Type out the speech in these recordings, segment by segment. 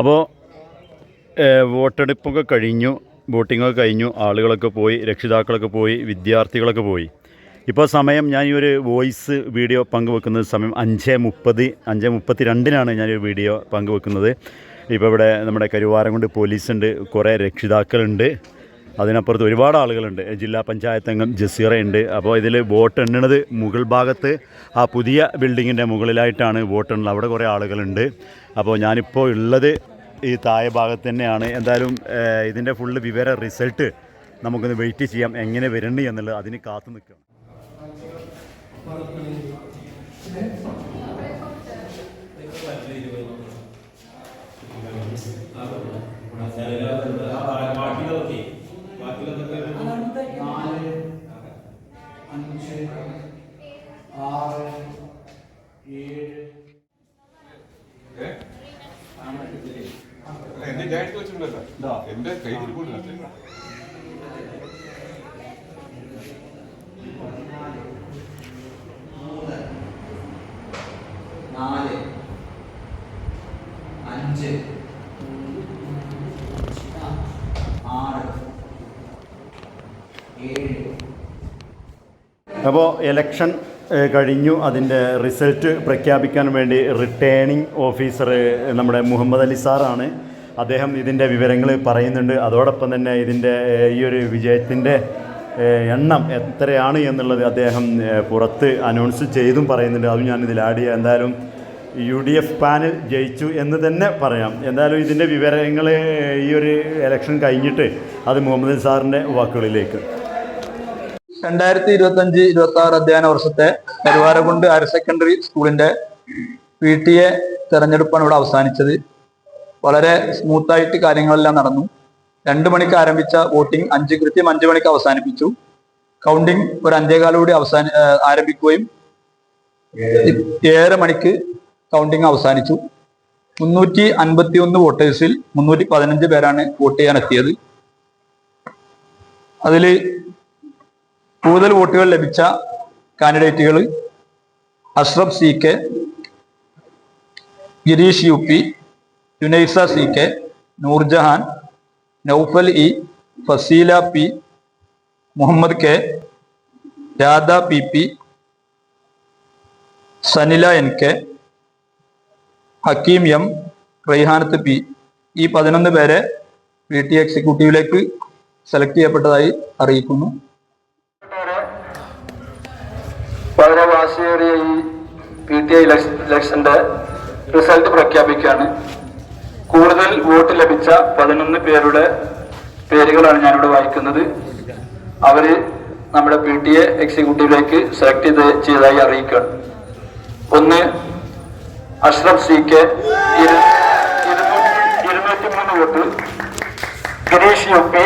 അപ്പോൾ വോട്ടെടുപ്പൊക്കെ കഴിഞ്ഞു വോട്ടിങ്ങൊക്കെ കഴിഞ്ഞു ആളുകളൊക്കെ പോയി രക്ഷിതാക്കളൊക്കെ പോയി വിദ്യാർത്ഥികളൊക്കെ പോയി. ഇപ്പോൾ സമയം ഞാൻ ഈ ഒരു വോയിസ് വീഡിയോ പങ്കുവെക്കുന്ന സമയം അഞ്ച് മുപ്പത് അഞ്ച് മുപ്പത്തി രണ്ടിനാണ് ഞാനൊരു വീഡിയോ പങ്കുവെക്കുന്നത്. ഇപ്പോൾ ഇവിടെ നമ്മുടെ കരുവാരം കൊണ്ട് പോലീസുണ്ട് കുറേ രക്ഷിതാക്കളുണ്ട്. അതിനപ്പുറത്ത് ഒരുപാട് ആളുകളുണ്ട്. ജില്ലാ പഞ്ചായത്ത് അംഗം ജസീറയുണ്ട്. അപ്പോൾ ഇതിൽ വോട്ട് എണ്ണണത് മുകൾ ഭാഗത്ത് ആ പുതിയ ബിൽഡിങ്ങിന്റെ മുകളിലായിട്ടാണ് വോട്ട് എണ്ണുന്നത് അവിടെ കുറേ ആളുകളുണ്ട്. അപ്പോൾ ഞാനിപ്പോൾ ഉള്ളത് ഈ താഴെ ഭാഗത്ത് തന്നെയാണ്. എന്തായാലും ഇതിന്റെ ഫുള്ള് വിവര റിസൾട്ട് നമുക്കൊന്ന് വെയിറ്റ് ചെയ്യാം. എങ്ങനെ വരണ്ട് എന്നുള്ളത് അതിന് കാത്തു നിൽക്കണം. വെച്ചിട്ടുണ്ടല്ലോ. എന്റെ കൈ നാല്. അഞ്ച്. ആറ്. ഏഴ്. അപ്പോൾ എലക്ഷൻ കഴിഞ്ഞു. അതിന്റെ റിസൾട്ട് പ്രഖ്യാപിക്കാൻ വേണ്ടി റിട്ടേണിംഗ് ഓഫീസർ നമ്മുടെ മുഹമ്മദ് അലി സാറാണ്. അദ്ദേഹം ഇതിന്റെ വിവരങ്ങൾ പറയുന്നുണ്ട്. അതോടൊപ്പം തന്നെ ഇതിന്റെ ഈ ഒരു വിജയത്തിന്റെ എണ്ണം എത്രയാണ് എന്നുള്ളത് അദ്ദേഹം പുറത്ത് അനൗൺസ് ചെയ്തും പറയുന്നുണ്ട്. അതും ഞാനിതിൽ ആഡ് ചെയ്യാം. എന്തായാലും യു ഡി എഫ് പാനൽ ജയിച്ചു എന്ന് തന്നെ പറയാം. എന്തായാലും ഇതിന്റെ വിവരങ്ങൾ ഈ ഒരു എലക്ഷൻ കഴിഞ്ഞിട്ട് അത് മുഹമ്മദ് സാറിന്റെ വാക്കുകളിലേക്ക്. രണ്ടായിരത്തി ഇരുപത്തഞ്ച് ഇരുപത്തി ആറ് അധ്യയന വർഷത്തെ കരുവാരകുണ്ട് ഹയർ സെക്കൻഡറി സ്കൂളിന്റെ പി ടി എ തെരഞ്ഞെടുപ്പാണ് ഇവിടെ അവസാനിച്ചത്. വളരെ സ്മൂത്തായിട്ട് കാര്യങ്ങളെല്ലാം നടന്നു. രണ്ടു മണിക്ക് ആരംഭിച്ച വോട്ടിംഗ് അഞ്ച് കൃത്യം അഞ്ചു മണിക്ക് അവസാനിപ്പിച്ചു. കൗണ്ടിംഗ് ഒരു അഞ്ചേകാലോടി അവസാന ആരംഭിക്കുകയും ഏഴര മണിക്ക് കൗണ്ടിംഗ് അവസാനിച്ചു. മുന്നൂറ്റി അൻപത്തി ഒന്ന് വോട്ടേഴ്സിൽ മുന്നൂറ്റി പതിനഞ്ച് പേരാണ് വോട്ട് ചെയ്യാൻ എത്തിയത് അതിൽ കൂടുതൽ വോട്ടുകൾ ലഭിച്ച കാൻഡിഡേറ്റുകൾ Ashraf C K Girish U P Yunaisa C K Noorjahan Noufal E Faseela P Muhammad K Radha P P Sanila N K Hakeem M Raihanath P. ഈ പതിനൊന്ന് പേരെ പി ടി എക്സിക്യൂട്ടീവിലേക്ക് സെലക്ട് ചെയ്യപ്പെട്ടതായി അറിയിക്കുന്നു. വളരെ വാശിയേറിയ ഈ പി ടി ഐ ഇലക്ഷന്റെ റിസൾട്ട് പ്രഖ്യാപിക്കുകയാണ്. കൂടുതൽ വോട്ട് ലഭിച്ച പതിനൊന്ന് പേരുടെ പേരുകളാണ് ഞാനിവിടെ വായിക്കുന്നത്. അവർ നമ്മുടെ പി ടി എ എക്സിക്യൂട്ടീവിലേക്ക് സെലക്ട് ചെയ്ത് ചെയ്തതായി അറിയിക്കുകയാണ്. ഒന്ന് അഷ്റഫ് സി കെ ഇരുന്നൂറ്റി മൂന്ന് വോട്ട്. ഗിരീഷ് യു പി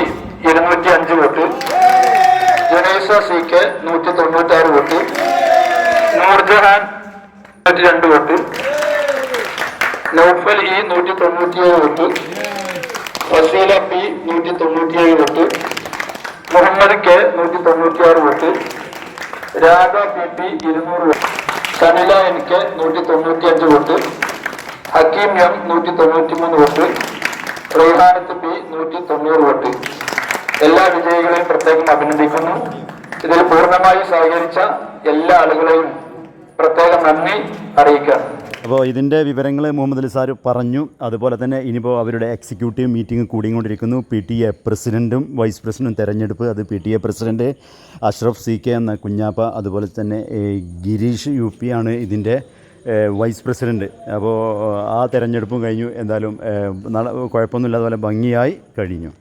ഇരുന്നൂറ്റി അഞ്ച് വോട്ട്. ജനേഷ സി കെ നൂറ്റി തൊണ്ണൂറ്റി ആറ് വോട്ട്. നൂർജഹാൻ രണ്ട് വോട്ട്. നൗഫൽ ഇ നൂറ്റി തൊണ്ണൂറ്റിയേഴ് വോട്ട് വസീല പി നൂറ്റി തൊണ്ണൂറ്റിയേഴ് വോട്ട് മുഹമ്മദ് കെ നൂറ്റി തൊണ്ണൂറ്റിയാറ് വോട്ട് രാധ പി പി ഇരുന്നൂറ് വോട്ട് സനില എൻ കെ നൂറ്റി തൊണ്ണൂറ്റി അഞ്ച് വോട്ട് ഹക്കീം എം നൂറ്റി തൊണ്ണൂറ്റി മൂന്ന് വോട്ട് റീഹാനത്ത് പി നൂറ്റി തൊണ്ണൂറ് വോട്ട്. എല്ലാ വിജയികളെയും പ്രത്യേകം അഭിനന്ദിക്കുന്നു. ഇതിൽ പൂർണമായി സഹകരിച്ച എല്ലാ ആളുകളെയും പ്രത്യേകം നന്ദി അറിയിക്കാം അപ്പോൾ ഇതിന്റെ വിവരങ്ങൾ മുഹമ്മദ് അലി സാർ പറഞ്ഞു. അതുപോലെ തന്നെ ഇനിയിപ്പോൾ അവരുടെ എക്സിക്യൂട്ടീവ് മീറ്റിംഗ് കൂടിക്കൊണ്ടിരിക്കുന്നു. പി ടി എ പ്രസിഡന്റും വൈസ് പ്രസിഡന്റും തെരഞ്ഞെടുപ്പ്. അത് P T A president Ashraf C K എന്ന കുഞ്ഞാപ്പ അതുപോലെ തന്നെ ഗിരീഷ് യു പി ആണ് ഇതിന്റെ വൈസ് പ്രസിഡന്റ് അപ്പോൾ ആ തെരഞ്ഞെടുപ്പും കഴിഞ്ഞു. എന്തായാലും കുഴപ്പമൊന്നുമില്ലാതെ പോലെ ഭംഗിയായി കഴിഞ്ഞു.